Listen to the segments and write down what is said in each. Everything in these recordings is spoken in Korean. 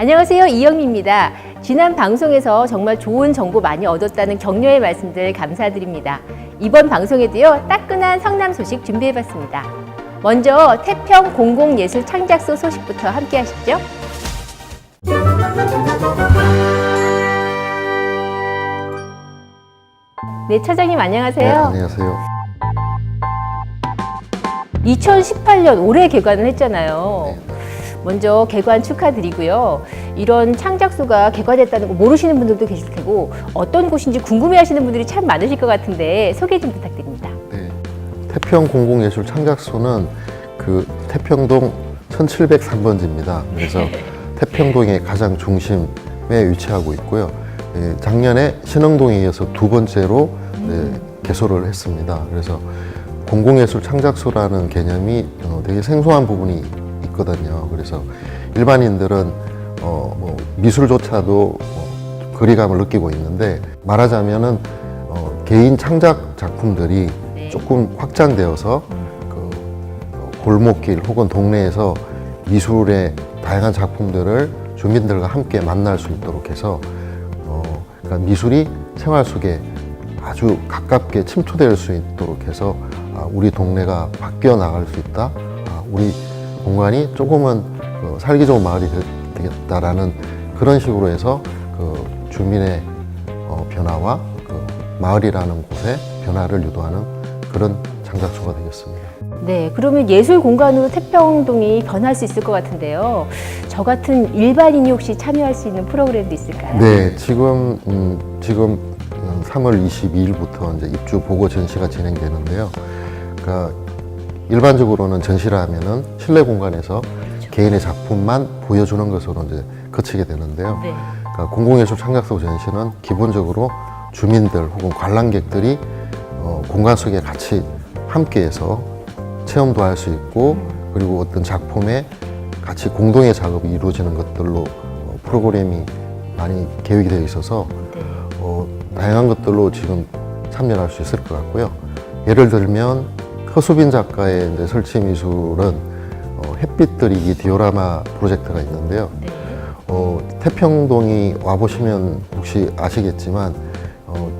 안녕하세요. 이영미입니다. 지난 방송에서 정말 좋은 정보 많이 얻었다는 격려의 말씀들 감사드립니다. 이번 방송에도요, 따끈한 성남 소식 준비해봤습니다. 먼저 태평 공공예술 창작소 소식부터 함께 하시죠. 네, 차장님 안녕하세요. 네, 안녕하세요. 2018년 올해 개관을 했잖아요. 네. 먼저 개관 축하드리고요. 이런 창작소가 개관했다는 거 모르시는 분들도 계실 테고 어떤 곳인지 궁금해하시는 분들이 참 많으실 것 같은데 소개 좀 부탁드립니다. 네. 태평 공공예술 창작소는 그 태평동 1703번지입니다. 그래서 태평동의 가장 중심에 위치하고 있고요. 예, 작년에 신흥동에 이어서 두 번째로 네, 개소를 했습니다. 그래서 공공예술 창작소라는 개념이 어, 되게 생소한 부분이 있거든요. 그래서 일반인들은 어, 뭐 미술조차도 어, 거리감을 느끼고 있는데 말하자면은 어, 개인 창작 작품들이 네. 조금 확장되어서 그 어, 골목길 혹은 동네에서 미술의 다양한 작품들을 주민들과 함께 만날 수 있도록 해서 어, 그러니까 미술이 생활 속에 아주 가깝게 침투될 수 있도록 해서 아, 우리 동네가 바뀌어 나갈 수 있다. 아, 우리 공간이 조금은 그 살기 좋은 마을이 되- 되겠다라는 그런 식으로 해서 그 주민의 어, 변화와 그 마을이라는 곳의 변화를 유도하는 그런 창작소가 되겠습니다. 네, 그러면 예술 공간으로 태평동이 변할 수 있을 것 같은데요. 저 같은 일반인이 혹시 참여할 수 있는 프로그램도 있을까요? 네, 지금 음, 지금 음, 3월 22일부터 이제 입주 보고 전시가 진행되는데요. 그러니까 일반적으로는 전시를 하면은 실내 공간에서 개인의 작품만 보여주는 것으로 이제 그치게 되는데요. 네. 그러니까 공공예술 창작소 전시는 기본적으로 주민들 혹은 관람객들이 어, 공간 속에 같이 함께해서 체험도 할 수 있고 그리고 어떤 작품에 같이 공동의 작업이 이루어지는 것들로 어, 프로그램이 많이 계획이 되어 있어서 네. 어, 다양한 것들로 지금 참여할 수 있을 것 같고요. 예를 들면 허수빈 작가의 이제 설치 미술은 어, 햇빛 들이기 디오라마 프로젝트가 있는데요. 네. 어, 태평동이 와보시면 혹시 아시겠지만 어,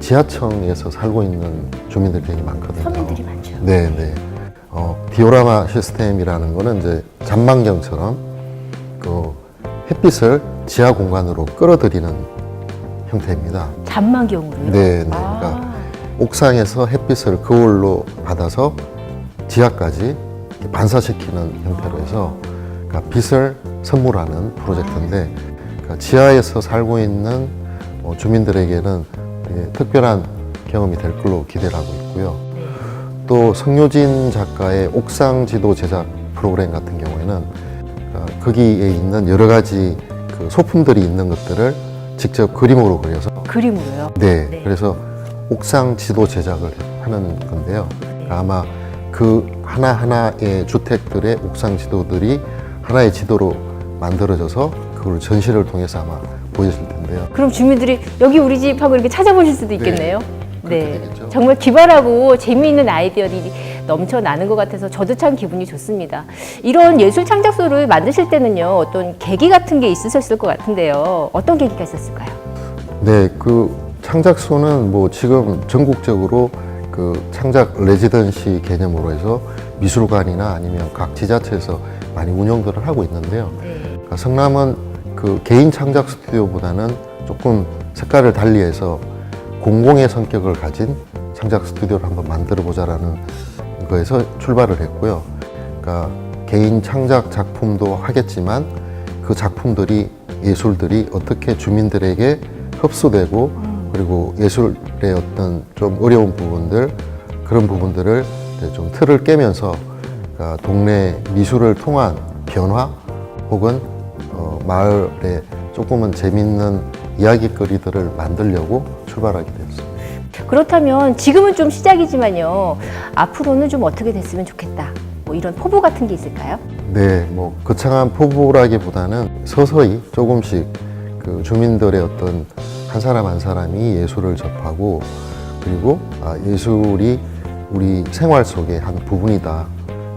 지하층에서 살고 있는 주민들이 되게 많거든요. 서민들이 많죠. 네, 네. 어, 디오라마 시스템이라는 거는 이제 잔망경처럼 그 햇빛을 지하 공간으로 끌어들이는 형태입니다. 잔망경으로요? 네, 네. 아, 그러니까 옥상에서 햇빛을 거울로 받아서 지하까지 반사시키는 형태로 해서 그러니까 빛을 선물하는 프로젝트인데 그러니까 지하에서 살고 있는 어, 주민들에게는 특별한 경험이 될 걸로 기대를 하고 있고요. 네. 또 성효진 작가의 옥상 지도 제작 프로그램 같은 경우에는 어, 거기에 있는 여러 가지 그 소품들이 있는 것들을 직접 그림으로 그려서 그림으로요? 네, 네. 그래서 옥상 지도 제작을 하는 건데요. 그러니까 아마 그 하나하나의 주택들의 옥상 지도들이 하나의 지도로 만들어져서 그걸 전시를 통해서 아마 보여질 텐데요. 그럼 주민들이 여기 우리 집 하고 이렇게 찾아보실 수도 있겠네요. 그렇게 되겠죠. 정말 기발하고 재미있는 아이디어들이 넘쳐나는 것 같아서 저도 참 기분이 좋습니다. 이런 예술 창작소를 만드실 때는요, 어떤 계기 같은 게 있으셨을 것 같은데요. 어떤 계기가 있었을까요? 네, 그 창작소는 뭐 지금 전국적으로 그 창작 레지던시 개념으로 해서 미술관이나 아니면 각 지자체에서 많이 운영들을 하고 있는데요. 네. 그러니까 성남은 그 개인 창작 스튜디오보다는 조금 색깔을 달리해서 공공의 성격을 가진 창작 스튜디오를 한번 만들어 보자라는 거에서 출발을 했고요. 그러니까 개인 창작 작품도 하겠지만 그 작품들이 예술들이 어떻게 주민들에게 흡수되고 그리고 예술의 어떤 좀 어려운 부분들 그런 부분들을 좀 틀을 깨면서 그러니까 동네 미술을 통한 변화 혹은 어, 마을에 조금은 재밌는 이야기거리들을 만들려고 출발하게 되었습니다. 그렇다면 지금은 좀 시작이지만요. 앞으로는 좀 어떻게 됐으면 좋겠다. 뭐 이런 포부 같은 게 있을까요? 네, 뭐 거창한 포부라기보다는 서서히 조금씩 그 주민들의 어떤 한 사람 한 사람이 예술을 접하고 그리고 아, 예술이 우리 생활 속의 한 부분이다.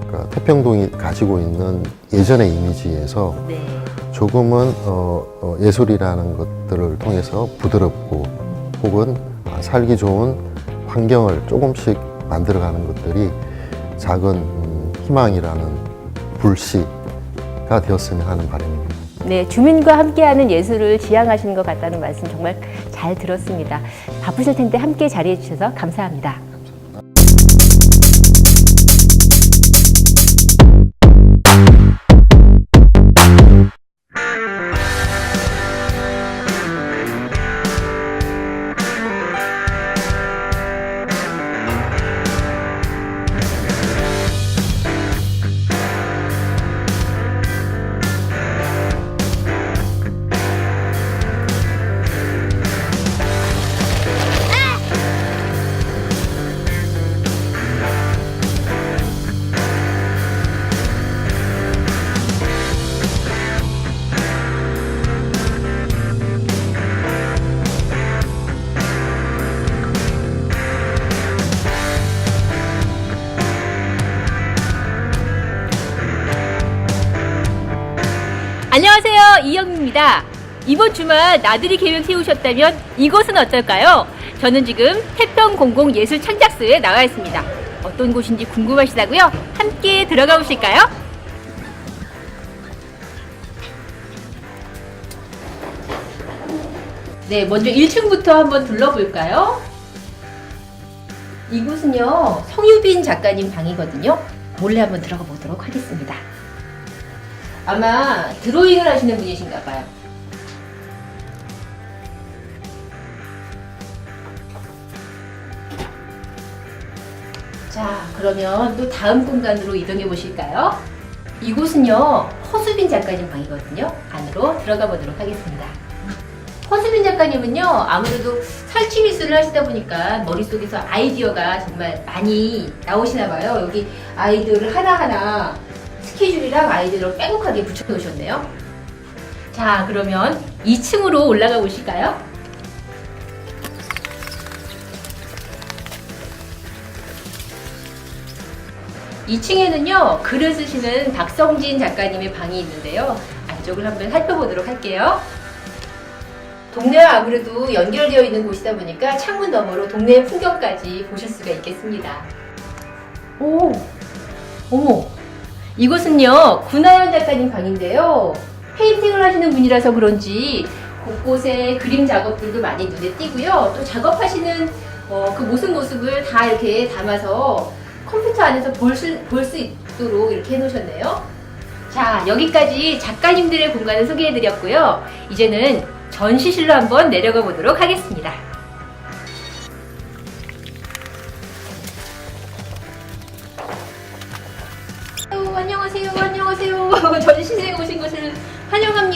그러니까 태평동이 가지고 있는 예전의 이미지에서 네. 조금은 어, 어, 예술이라는 것들을 통해서 부드럽고 혹은 아, 살기 좋은 환경을 조금씩 만들어가는 것들이 작은 음, 희망이라는 불씨가 되었으면 하는 바람입니다. 네, 주민과 함께하는 예술을 지향하시는 것 같다는 말씀 정말 잘 들었습니다. 바쁘실 텐데 함께 자리해 주셔서 감사합니다. 안녕하세요. 이영입니다. 이번 주말 나들이 계획 세우셨다면 이곳은 어떨까요? 저는 지금 태평공공예술창작소에 나와 있습니다. 어떤 곳인지 궁금하시다고요? 함께 들어가 보실까요? 네, 먼저 1층부터 한번 둘러볼까요? 이곳은요, 성유빈 작가님 방이거든요. 몰래 한번 들어가 보도록 하겠습니다. 아마 드로잉을 하시는 분이신가 봐요. 자, 그러면 또 다음 공간으로 이동해 보실까요? 이곳은요, 허수빈 작가님 방이거든요. 안으로 들어가 보도록 하겠습니다. 허수빈 작가님은요, 아무래도 설치 미술을 하시다 보니까 머릿속에서 아이디어가 정말 많이 나오시나 봐요. 여기 아이디어를 하나하나 스케줄이랑 아이디어를 빼곡하게 붙여놓으셨네요. 자, 그러면 2층으로 올라가 보실까요? 이층에는요 글을 쓰시는 박성진 작가님의 방이 있는데요. 안쪽을 한번 살펴보도록 할게요. 동네와 아무래도 연결되어 있는 곳이다 보니까 창문 너머로 동네의 풍경까지 보실 수가 있겠습니다. 오, 어머, 이곳은요 구나연 작가님 방인데요. 페인팅을 하시는 분이라서 그런지 곳곳에 그림 작업들도 많이 눈에 띄고요. 또 작업하시는 어, 그 모습 모습을 다 이렇게 담아서 컴퓨터 안에서 볼 수 볼 수 있도록 이렇게 해놓으셨네요. 자 여기까지 작가님들의 공간을 소개해드렸고요. 이제는 전시실로 한번 내려가 보도록 하겠습니다.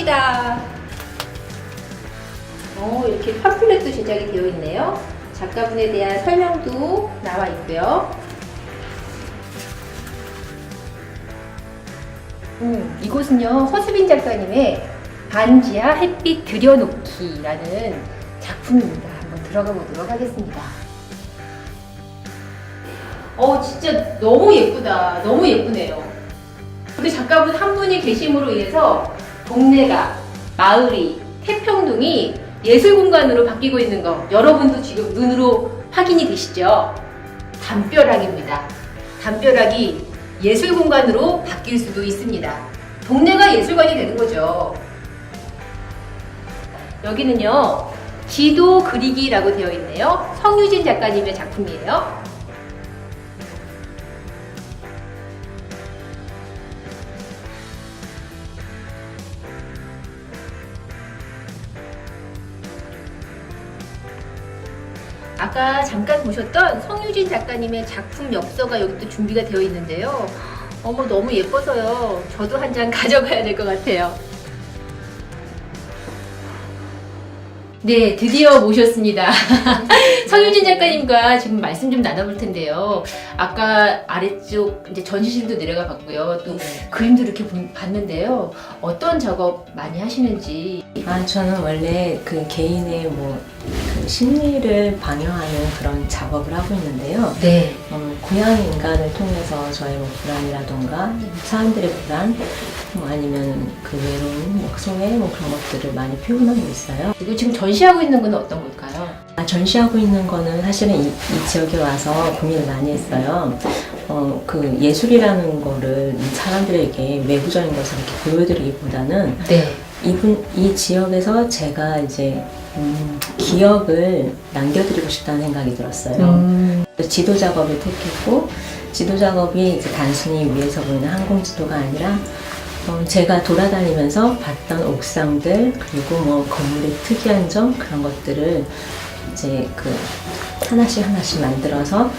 환영합니다. 어, 이렇게 팜플렛도 제작이 되어 있네요. 작가분에 대한 설명도 나와 있고요. 음, 이곳은요, 허수빈 작가님의 반지하 햇빛 들여놓기라는 작품입니다. 한번 들어가 보도록 하겠습니다. 어, 진짜 너무 예쁘다. 너무 예쁘네요. 우리 작가분 한 분이 계심으로 인해서 동네가, 마을이, 태평동이 예술 공간으로 바뀌고 있는 거 여러분도 지금 눈으로 확인이 되시죠? 담벼락입니다. 담벼락이 예술 공간으로 바뀔 수도 있습니다. 동네가 예술관이 되는 거죠. 여기는요, 지도 그리기라고 되어 있네요. 성유진 작가님의 작품이에요. 아까 잠깐 보셨던 성유진 작가님의 작품 엽서가 여기 또 준비가 되어 있는데요. 어머, 너무 예뻐서요. 저도 한 장 가져가야 될 것 같아요. 네, 드디어 모셨습니다. 성유진 작가님과 지금 말씀 좀 나눠볼 텐데요. 아까 아래쪽 이제 전시실도 내려가 봤고요. 또 그림도 이렇게 본- 봤는데요. 어떤 작업 많이 하시는지. 아, 저는 원래 그 개인의 뭐, 그 심리를 방영하는 그런 작업을 하고 있는데요. 네. 어, 고양 인간을 통해서 저의 뭐 불안이라던가 사람들의 불안, 뭐 아니면 그 외로움, 뭐 소외 뭐 그런 것들을 많이 표현하고 있어요. 그리고 지금 전시하고 있는 건 어떤 걸까요? 아, 전시하고 있는 거는 사실은 이, 이 지역에 와서 고민을 많이 했어요. 어, 그 예술이라는 거를 이 사람들에게 외부적인 것을 이렇게 보여드리기보다는 네. 이분 이 지역에서 제가 이제 음, 기억을 남겨드리고 싶다는 생각이 들었어요. 음. 지도 작업을 택했고 지도 작업이 이제 단순히 위에서 보이는 항공 지도가 아니라 어, 제가 돌아다니면서 봤던 옥상들 그리고 뭐 건물의 특이한 점 그런 것들을 이제 그 하나씩 하나씩 만들어서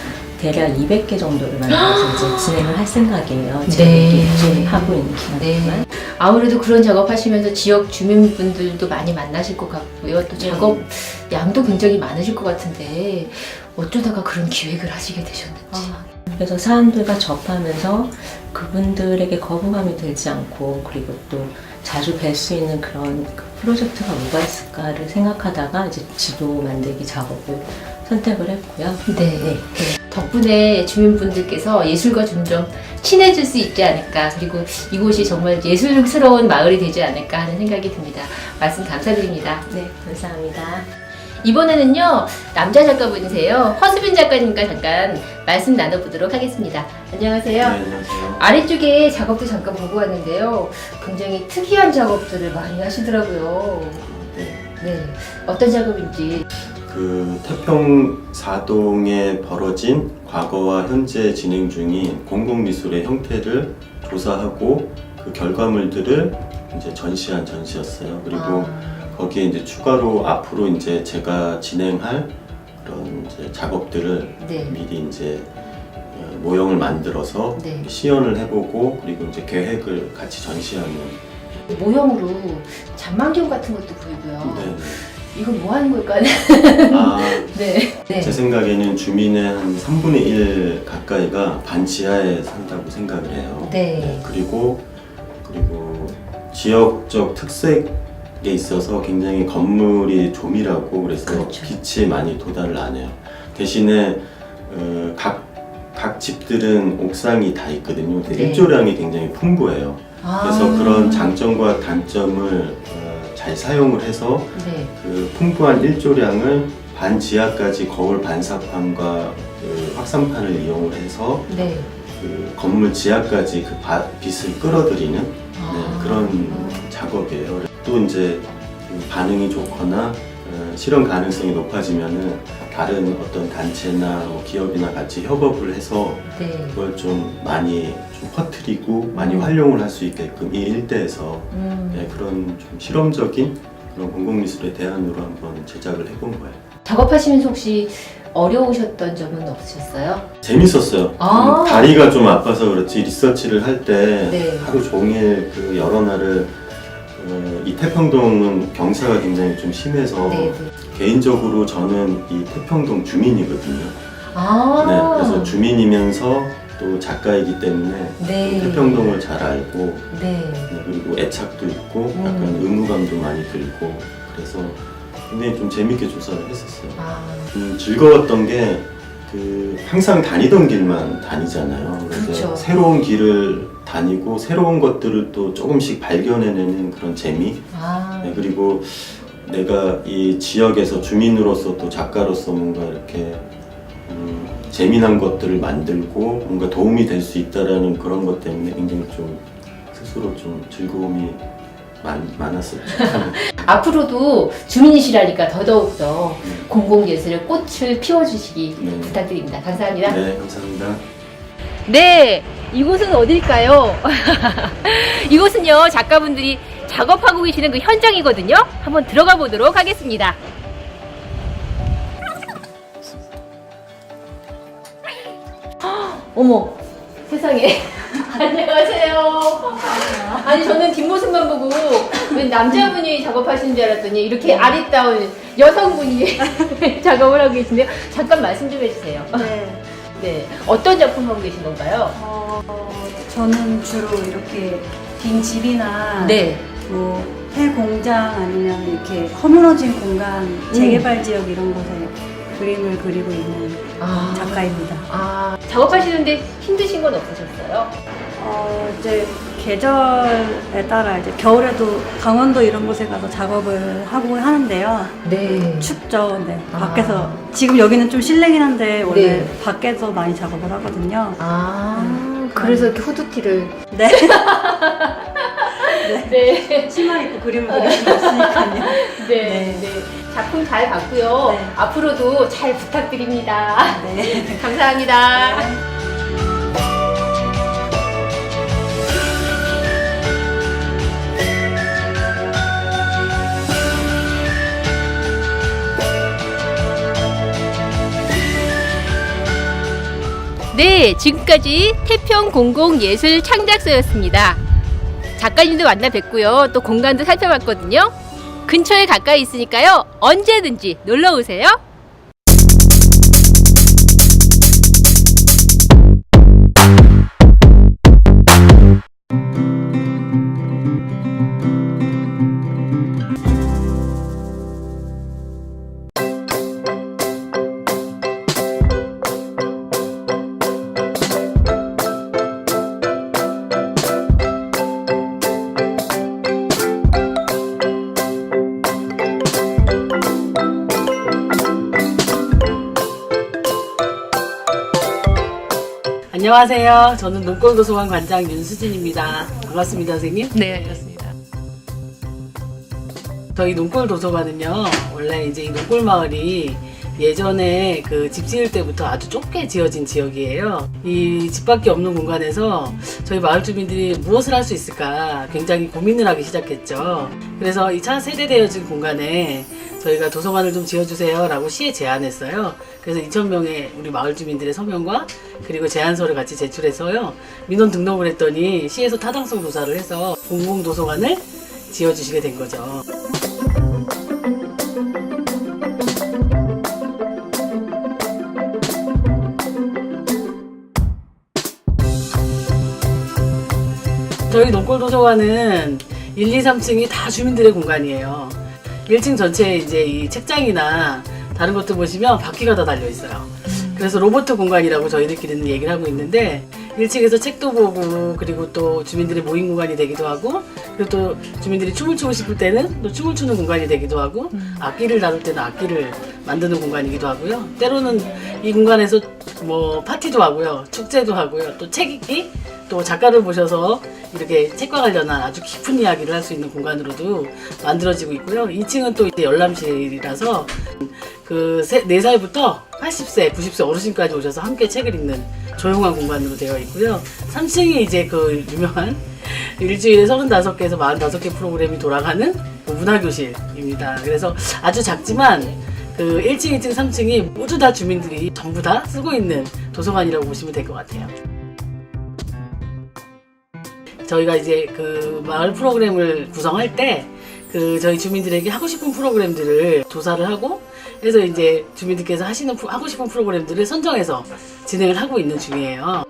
대략 200개 정도를 만들어서 이제 진행을 할 생각이에요. 제가 네. 지금 하고 있는 기간 동안. 아무래도 그런 작업하시면서 지역 주민분들도 많이 만나실 것 같고요. 또 작업 양도 굉장히 많으실 것 같은데 어쩌다가 그런 기획을 하시게 되셨는지. 아, 그래서 사람들과 접하면서 그분들에게 거부감이 들지 않고 그리고 또 자주 뵐 수 있는 그런 그 프로젝트가 뭐가 있을까를 생각하다가 이제 지도 만들기 작업을 선택을 했고요. 네. 네. 덕분에 주민분들께서 예술과 점점 친해질 수 있지 않을까 그리고 이곳이 정말 예술스러운 마을이 되지 않을까 하는 생각이 듭니다. 말씀 감사드립니다. 네, 감사합니다. 이번에는요 남자 작가분이세요 허수빈 작가님과 잠깐 말씀 나눠보도록 하겠습니다. 안녕하세요. 네, 안녕하세요. 아래쪽에 작업도 잠깐 보고 왔는데요. 굉장히 특이한 작업들을 많이 하시더라고요. 네. 네. 어떤 작업인지. 그 태평 사동에 벌어진 과거와 현재 진행 중인 공공미술의 형태를 조사하고 그 결과물들을 이제 전시한 전시였어요. 그리고 아, 거기에 이제 추가로 앞으로 이제 제가 진행할 그런 이제 작업들을 네. 미리 이제 어, 모형을 만들어서 네. 시연을 해보고 그리고 이제 계획을 같이 전시하는 모형으로 잔망경 같은 것도 보이고요. 네. 이건 뭐 하는 걸까요? 아, 네. 네. 제 생각에는 주민의 한 3분의 1 가까이가 반지하에 산다고 생각을 해요. 네. 그리고 그리고 지역적 특색 에 있어서 굉장히 건물이 조밀하고 그래서 그렇죠. 빛이 많이 도달을 안 해요. 대신에 어, 각, 각 집들은 옥상이 다 있거든요. 근데 네. 일조량이 굉장히 풍부해요. 아. 그래서 그런 장점과 단점을 어, 잘 사용을 해서 네. 그 풍부한 일조량을 반 지하까지 거울 반사판과 그 확산판을 이용을 해서 네. 그 건물 지하까지 그 바- 빛을 끌어들이는 네, 아. 그런 작업이에요. 또 이제 그 반응이 좋거나 어, 실현 가능성이 높아지면은 다른 어떤 단체나 뭐 기업이나 같이 협업을 해서 네. 그걸 좀 많이 좀 퍼뜨리고 많이 음. 활용을 할 수 있게끔 이 일대에서 음. 네, 그런 좀 실험적인 그런 공공미술의 대안으로 한번 제작을 해본 거예요. 작업하시면서 혹시 어려우셨던 점은 없으셨어요? 재밌었어요. 아. 음, 다리가 좀 아파서 그렇지 리서치를 할때 네. 하루 종일 그 여러 날을 어, 이 태평동은 경사가 굉장히 좀 심해서 네. 네. 개인적으로 저는 이 태평동 주민이거든요. 아. 네, 그래서 주민이면서 또 작가이기 때문에 네. 태평동을 잘 알고 네. 네, 그리고 애착도 있고 음. 약간 의무감도 많이 들고 그래서 굉장히 좀 재밌게 조사를 했었어요. 아. 음, 즐거웠던 게 그 항상 다니던 길만 다니잖아요. 그래서 그렇죠. 새로운 길을 다니고 새로운 것들을 또 조금씩 발견해내는 그런 재미. 아. 네, 그리고 내가 이 지역에서 주민으로서 또 작가로서 뭔가 이렇게 음, 재미난 것들을 만들고 뭔가 도움이 될 수 있다라는 그런 것 때문에 굉장히 좀 스스로 좀 즐거움이 많, 많았었죠. 앞으로도 주민이시라니까 더더욱더 공공예술의 꽃을 피워주시기 네. 부탁드립니다. 감사합니다. 네, 감사합니다. 네, 이곳은 어딜까요? 이곳은요, 작가분들이 작업하고 계시는 그 현장이거든요. 한번 들어가 보도록 하겠습니다. 어머, 세상에. 안녕하세요. 아니, 저는 뒷모습만 보고 왜 남자분이 작업하시는 줄 알았더니 이렇게 아리따운 여성분이 작업을 하고 계신데요. 잠깐 말씀 좀 해주세요. 네. 네, 어떤 작품 하고 계신 건가요? 어, 저는 주로 이렇게 빈 집이나 네. 뭐 폐 공장 아니면 이렇게 허물어진 공간, 재개발 지역 이런 곳에 그림을 그리고 있는 아, 작가입니다. 아, 작업하시는데 힘드신 건 없으셨어요? 어, 이제 계절에 따라 이제 겨울에도 강원도 이런 곳에 가서 작업을 하고 하는데요. 네. 춥죠. 네. 아. 밖에서 지금 여기는 좀 실내긴 한데 원래 네. 밖에서 많이 작업을 하거든요. 아, 그래서 이렇게 후드티를. 네. 네. 치마 입고 그림을 그릴 수 없으니까요. 네, 네. 네. 작품 잘 봤고요. 네. 앞으로도 잘 부탁드립니다. 네. 감사합니다. 네, 지금까지 태평공공예술 창작소였습니다. 작가님도 만나 뵙고요. 또 공간도 살펴봤거든요. 근처에 가까이 있으니까요. 언제든지 놀러 오세요. 안녕하세요. 저는 농골도서관 관장 윤수진입니다. 반갑습니다, 선생님. 네, 그렇습니다. 저희 농골도서관은요, 원래 이제 이 농골마을이 예전에 그 집 지을 때부터 아주 좁게 지어진 지역이에요. 이 집밖에 없는 공간에서 저희 마을 주민들이 무엇을 할 수 있을까 굉장히 고민을 하기 시작했죠. 그래서 이 차 세대되어진 공간에 저희가 도서관을 좀 지어주세요 라고 시에 제안했어요. 그래서 2,000명의 우리 마을 주민들의 서명과 그리고 제안서를 같이 제출해서요. 민원 등록을 했더니 시에서 타당성 조사를 해서 공공도서관을 지어주시게 된 거죠. 저희 농골도서관은 1, 2, 3층이 다 주민들의 공간이에요. 1층 전체에 이제 이 책장이나 다른 것들 보시면 바퀴가 다 달려 있어요. 그래서 로봇 공간이라고 저희들끼리는 얘기를 하고 있는데 1층에서 책도 보고 그리고 또 주민들의 모임 공간이 되기도 하고 그리고 또 주민들이 춤을 추고 싶을 때는 또 춤을 추는 공간이 되기도 하고 악기를 다룰 때는 악기를 만드는 공간이기도 하고요. 때로는 이 공간에서 뭐 파티도 하고요. 축제도 하고요. 또 책 읽기 또 작가를 모셔서 이렇게 책과 관련한 아주 깊은 이야기를 할 수 있는 공간으로도 만들어지고 있고요. 2층은 또 이제 열람실이라서 그 4살부터 80세, 90세 어르신까지 오셔서 함께 책을 읽는 조용한 공간으로 되어 있고요. 3층이 이제 그 유명한 일주일에 35개에서 45개 프로그램이 돌아가는 그 문화교실입니다. 그래서 아주 작지만 그 1층, 2층, 3층이 모두 다 주민들이 전부 다 쓰고 있는 도서관이라고 보시면 될 것 같아요. 저희가 이제 그 마을 프로그램을 구성할 때 그 저희 주민들에게 하고 싶은 프로그램들을 조사를 하고 해서 이제 주민들께서 하시는 하고 싶은 프로그램들을 선정해서 진행을 하고 있는 중이에요.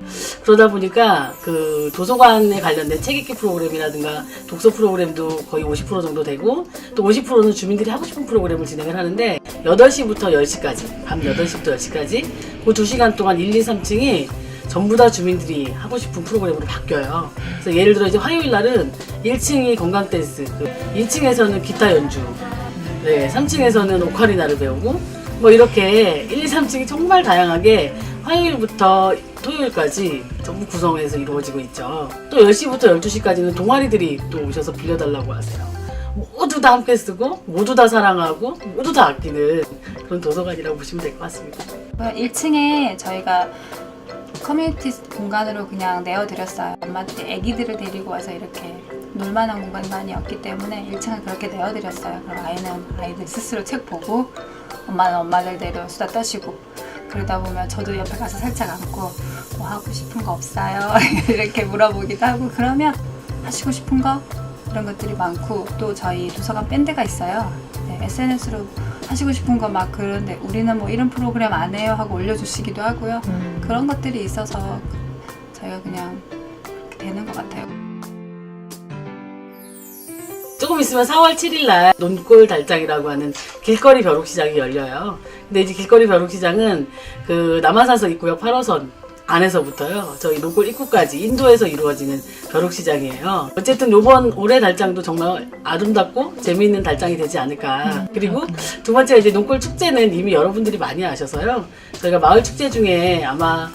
그러다 보니까 그 도서관에 관련된 책 읽기 프로그램이라든가 독서 프로그램도 거의 50% 정도 되고 또 50%는 주민들이 하고 싶은 프로그램을 진행을 하는데 8시부터 10시까지 밤 8시부터 10시까지 그 2시간 동안 1, 2, 3층이 전부 다 주민들이 하고 싶은 프로그램으로 바뀌어요. 그래서 예를 들어 이제 화요일 날은 1층이 건강 댄스, 그 2층에서는 기타 연주, 네, 3층에서는 오카리나를 배우고 뭐 이렇게 1, 2, 3층이 정말 다양하게 화요일부터 토요일까지 전부 구성해서 이루어지고 있죠. 또 10시부터 12시까지는 동아리들이 또 오셔서 빌려달라고 하세요. 모두 다 함께 쓰고 모두 다 사랑하고 모두 다 아끼는 그런 도서관이라고 보시면 될 것 같습니다. 1층에 저희가 커뮤니티 공간으로 그냥 내어드렸어요. 엄마들이 아기들을 데리고 와서 이렇게 놀만한 공간이 많이 없기 때문에 1층을 그렇게 내어드렸어요. 그럼 아이는 아이들 스스로 책 보고 엄마는 엄마들대로 수다 떠시고 그러다 보면 저도 옆에 가서 살짝 앉고 뭐 하고 싶은 거 없어요? 이렇게 물어보기도 하고 그러면 하시고 싶은 거 이런 것들이 많고 또 저희 도서관 밴드가 있어요. SNS로 하시고 싶은 거 막 그런데 우리는 뭐 이런 프로그램 안 해요 하고 올려주시기도 하고요. 그런 것들이 있어서 저희가 그냥 되는 것 같아요. 조금 있으면 4월 7일 날 논골 달장이라고 하는 길거리 벼룩 시장이 열려요. 근데 이제 길거리 벼룩 시장은 그 남한산성 입구역 8호선 안에서부터요. 저희 논골 입구까지 인도에서 이루어지는 벼룩 시장이에요. 어쨌든 요번 올해 달장도 정말 아름답고 재미있는 달장이 되지 않을까. 그리고 두 번째 이제 논골 축제는 이미 여러분들이 많이 아셔서요. 저희가 마을 축제 중에 아마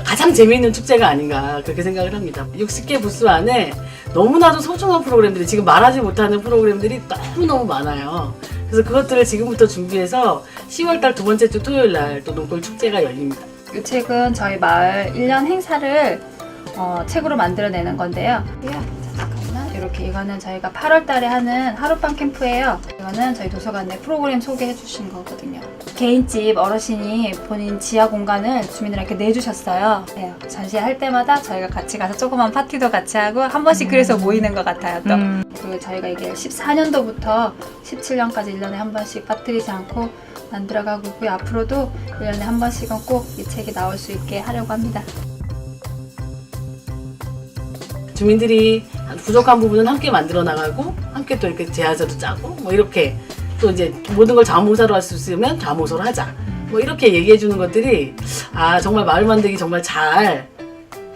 가장 재미있는 축제가 아닌가 그렇게 생각을 합니다. 60개 부스 안에 너무나도 소중한 프로그램들이 지금 말하지 못하는 프로그램들이 너무너무 많아요. 그래서 그것들을 지금부터 준비해서 10월달 두 번째 주 토요일 날 또 농골 축제가 열립니다. 이 책은 저희 마을 1년 행사를 어, 책으로 만들어내는 건데요. 자, 잠깐만. 이렇게 이거는 저희가 8월 달에 하는 하룻밤 캠프예요. 이거는 저희 도서관 내 프로그램 소개해 주신 거거든요. 개인집 어르신이 본인 지하 공간을 주민들에게 내주셨어요. 네, 전시할 때마다 저희가 같이 가서 조그만 파티도 같이 하고 한 번씩 그래서 모이는 것 같아요. 또 그리고 저희가 이게 14년도부터 17년까지 1년에 한 번씩 빠뜨리지 않고 만들어가고 있고요. 앞으로도 1년에 한 번씩은 꼭 이 책이 나올 수 있게 하려고 합니다. 주민들이 부족한 부분은 함께 만들어 나가고 함께 또 이렇게 제하자도 짜고 뭐 이렇게 또 이제 모든 걸 자모사로 할 수 있으면 자모사로 하자. 뭐 이렇게 얘기해 주는 것들이 아 정말 마을 만들기 정말 잘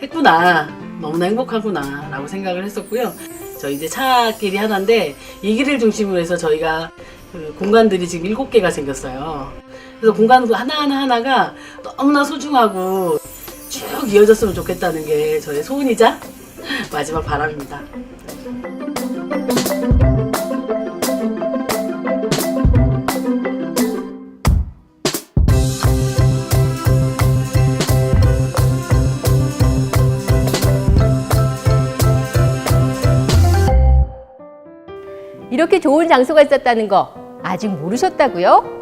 했구나. 너무나 행복하구나. 라고 생각을 했었고요. 저 이제 차길이 하나인데 이 길을 중심으로 해서 저희가 그 공간들이 지금 일곱 개가 생겼어요. 그래서 공간 하나하나 하나가 너무나 소중하고 쭉 이어졌으면 좋겠다는 게 저의 소원이자 마지막 바람입니다. 이렇게 좋은 장소가 있었다는 거 아직 모르셨다고요?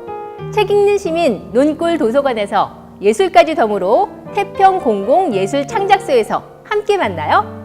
책 읽는 시민 논골 도서관에서 예술까지 덤으로 태평 공공 예술 창작소에서 함께 만나요.